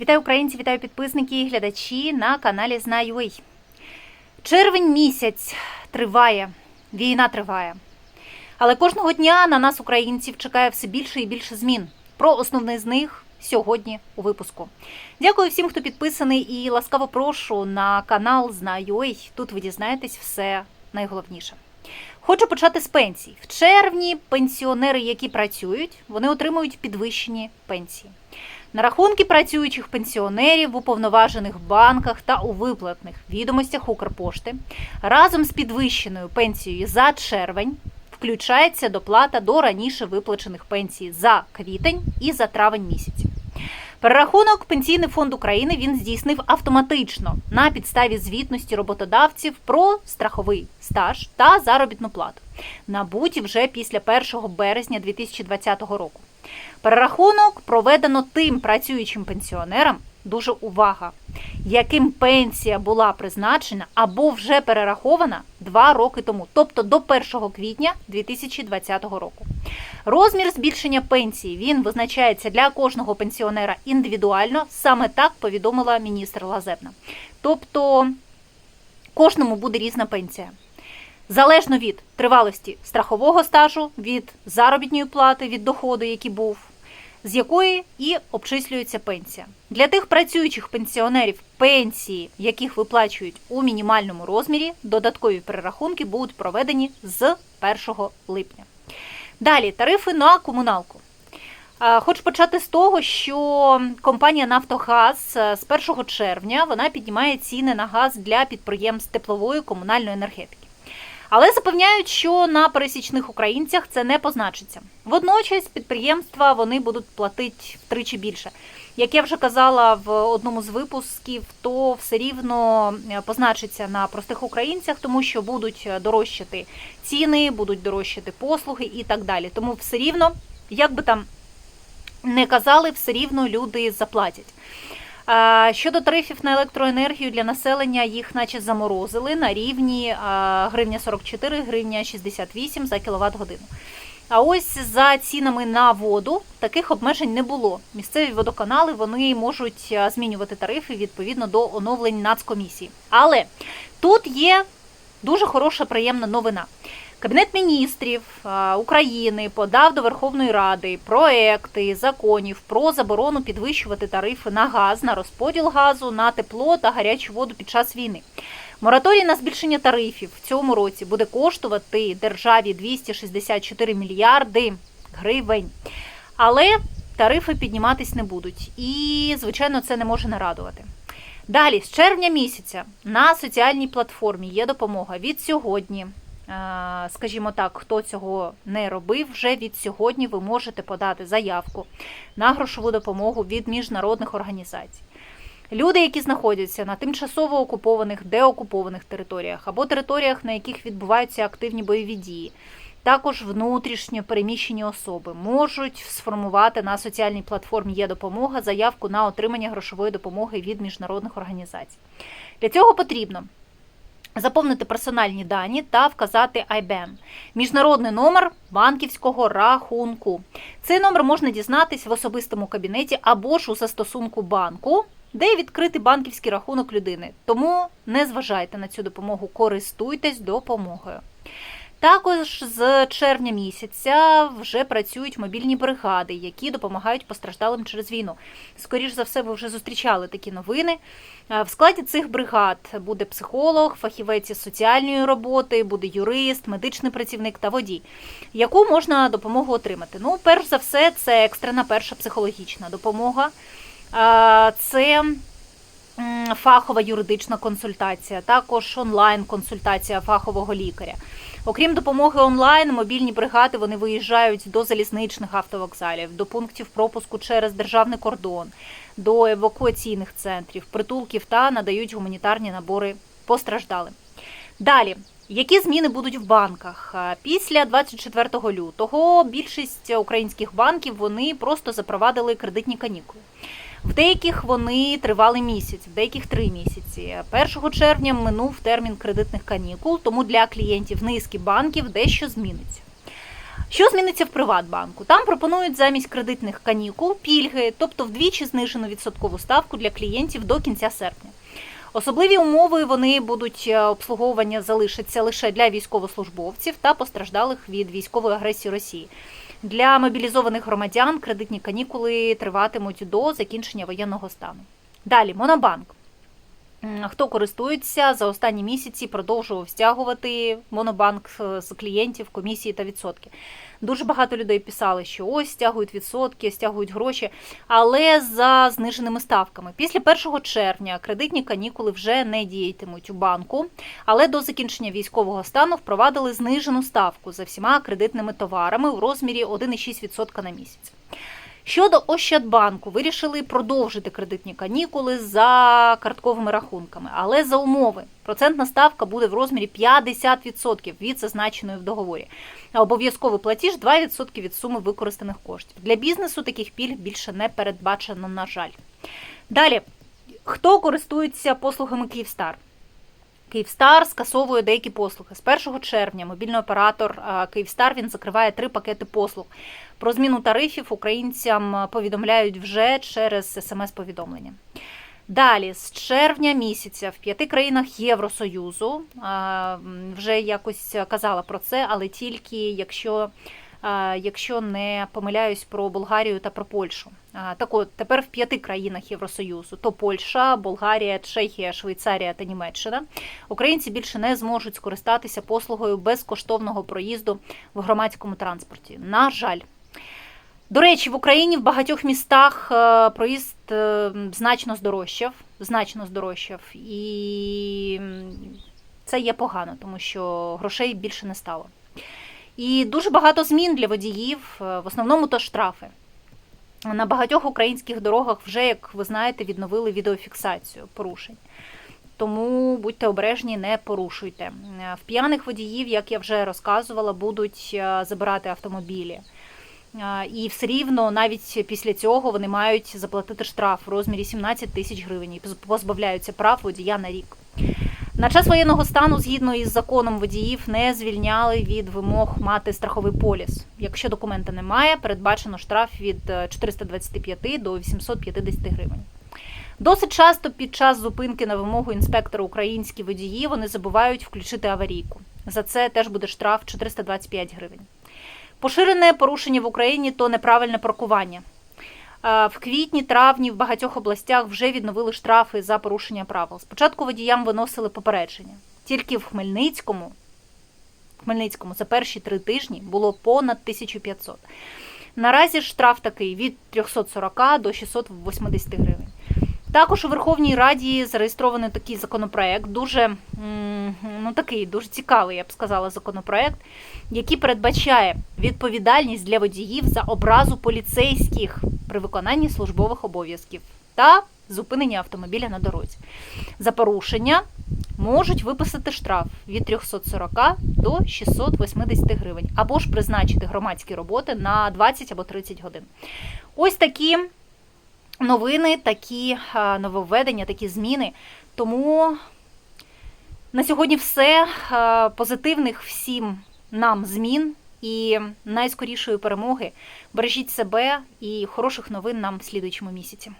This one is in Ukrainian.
Вітаю українці, вітаю підписники і глядачі на каналі Знаю.ua. Червень місяць триває, війна триває. Але кожного дня на нас, українців, чекає все більше і більше змін. Про основний з них сьогодні у випуску. Дякую всім, хто підписаний, і ласкаво прошу на канал Знаю.ua. Тут ви дізнаєтесь все найголовніше. Хочу почати з пенсій. В червні пенсіонери, які працюють, вони отримують підвищені пенсії. На рахунки працюючих пенсіонерів в уповноважених банках та у виплатних відомостях Укрпошти разом з підвищеною пенсією за червень включається доплата до раніше виплачених пенсій за квітень і за травень місяці. Перерахунок Пенсійний фонд України він здійснив автоматично на підставі звітності роботодавців про страховий стаж та заробітну плату, набуті вже після 1 березня 2020 року. Перерахунок проведено тим працюючим пенсіонерам. Дуже увага, яким пенсія була призначена або вже перерахована два роки тому, тобто до 1 квітня 2020 року. Розмір збільшення пенсії він визначається для кожного пенсіонера індивідуально. Саме так повідомила міністр Лазебна. Тобто кожному буде різна пенсія. Залежно від тривалості страхового стажу, від заробітної плати, від доходу, який був, з якої і обчислюється пенсія. Для тих працюючих пенсіонерів, пенсії, яких виплачують у мінімальному розмірі, додаткові перерахунки будуть проведені з 1 липня. Далі тарифи на комуналку. Хочу почати з того, що компанія Нафтогаз з 1 червня вона піднімає ціни на газ для підприємств теплової комунальної енергетики. Але запевняють, що на пересічних українцях це не позначиться. Водночас підприємства вони будуть платити втричі більше. Як я вже казала в одному з випусків, то все рівно е, позначиться на простих українцях, тому що будуть дорожчати ціни, будуть дорожчати послуги і так далі. Тому все рівно, як би там не казали, все рівно люди заплатять. Щодо тарифів на електроенергію для населення, їх наче заморозили на рівні гривня 44, гривня 68 за кіловат годину. А ось за цінами на воду таких обмежень не було. Місцеві водоканали вони можуть змінювати тарифи відповідно до оновлень нацкомісії. Але тут є дуже хороша приємна новина. Кабінет міністрів України подав до Верховної Ради проекти законів про заборону підвищувати тарифи на газ, на розподіл газу, на тепло та гарячу воду під час війни. Мораторій на збільшення тарифів в цьому році буде коштувати державі 264 мільярди гривень. Але тарифи підніматись не будуть. І, звичайно, це не може не радувати. Далі, з червня місяця на соціальній платформі є допомога від сьогодні. Е, Скажімо так, хто цього не робив, вже від сьогодні ви можете подати заявку на грошову допомогу від міжнародних організацій. Люди, які знаходяться на тимчасово окупованих, деокупованих територіях або територіях, на яких відбуваються активні бойові дії, також внутрішньо переміщені особи можуть сформувати на соціальній платформі є допомога заявку на отримання грошової допомоги від міжнародних організацій. Для цього потрібно заповнити персональні дані та вказати IBAN – міжнародний номер банківського рахунку. Цей номер можна дізнатись в особистому кабінеті або ж у застосунку банку, де відкрити банківський рахунок людини. Тому не зважайте на цю допомогу, користуйтесь допомогою. Також з червня місяця вже працюють мобільні бригади, які допомагають постраждалим через війну. Скоріш за все, ви вже зустрічали такі новини. Е, В складі цих бригад буде психолог, фахівець із соціальної роботи, буде юрист, медичний працівник та водій. Яку можна допомогу отримати? Ну, перш за все, це екстрена перша психологічна допомога. Е, Це фахова юридична консультація, також онлайн-консультація фахового лікаря. Окрім допомоги онлайн, мобільні бригади вони виїжджають до залізничних автовокзалів, до пунктів пропуску через державний кордон, до евакуаційних центрів, притулків та надають гуманітарні набори постраждалим. Далі. Які зміни будуть в банках після 24 лютого? Більшість українських банків вони просто запровадили кредитні канікули. В деяких вони тривали місяць, в деяких три місяці. 1 червня минув термін кредитних канікул, тому для клієнтів низки банків дещо зміниться. Що зміниться в Приватбанку? Там пропонують замість кредитних канікул пільги, тобто вдвічі знижену відсоткову ставку для клієнтів до кінця серпня. Особливі умови вони будуть е, обслуговування залишаться лише для військовослужбовців та постраждалих від військової агресії Росії. Для мобілізованих громадян кредитні канікули триватимуть до закінчення воєнного стану. Далі Монобанк. Хто користується за останні місяці, продовжував стягувати Монобанк е, з клієнтів, комісії та відсотки. Дуже багато людей писали, що ось стягують відсотки, стягують гроші, але за зниженими ставками. Після 1 червня кредитні канікули вже не діятимуть у банку, але до закінчення військового стану впровадили знижену ставку за всіма кредитними товарами у розмірі 1,6% на місяць. Щодо Ощадбанку, вирішили продовжити кредитні канікули за картковими рахунками, але за умови процентна ставка буде в розмірі 50% від зазначеної в договорі. А обов'язковий платіж 2% від суми використаних коштів. Для бізнесу таких пільг більше не передбачено, на жаль. Далі, хто користується послугами Київстар? Київстар скасовує деякі послуги. З 1 червня мобільний оператор Київстар він закриває три пакети послуг. Про зміну тарифів українцям повідомляють вже через смс-повідомлення. Далі, з червня місяця в п'яти країнах Євросоюзу вже якось казала про це, але тільки якщо, якщо не помиляюсь про Болгарію та про Польщу. Так от, тепер в п'яти країнах Євросоюзу: то Польща, Болгарія, Чехія, Швейцарія та Німеччина. Українці більше не зможуть скористатися послугою безкоштовного проїзду в громадському транспорті. На жаль. До речі, в Україні в багатьох містах е, проїзд е, значно здорожчав, значно здорожчав, і це є погано, тому що грошей більше не стало. І дуже багато змін для водіїв, е, в основному то штрафи. На багатьох українських дорогах вже, як ви знаєте, відновили відеофіксацію порушень. Тому будьте обережні, не порушуйте. Е, В п'яних водіїв, як я вже розказувала, будуть е, забирати автомобілі. І все рівно навіть після цього вони мають заплатити штраф в розмірі 17 тисяч гривень і позбавляються прав водія на рік. На час воєнного стану, згідно із законом, водіїв не звільняли від вимог мати страховий поліс. Якщо документа немає, передбачено штраф від е, 425 до 850 гривень. Досить часто під час зупинки на вимогу інспектора українські водії вони забувають включити аварійку. За це теж буде штраф 425 гривень. Поширене порушення в Україні то неправильне паркування. А, В квітні-травні в багатьох областях вже відновили штрафи за порушення правил. Спочатку водіям виносили попередження. Тільки в Хмельницькому, Хмельницькому за перші три тижні було понад 1500. Наразі штраф такий від 340 до 680 гривень. Також у Верховній Раді зареєстрований такий законопроект, дуже ну такий дуже цікавий, я б сказала, законопроект, який передбачає відповідальність для водіїв за образу поліцейських при виконанні службових обов'язків та зупинення автомобіля на дорозі. За порушення можуть виписати штраф від 340 до 680 гривень, або ж призначити громадські роботи на 20 або 30 годин. Ось такі новини, такі нововведення, такі зміни. Тому на сьогодні все. Позитивних всім нам змін і найскорішої перемоги. Бережіть себе і хороших новин нам в слідуючому місяці.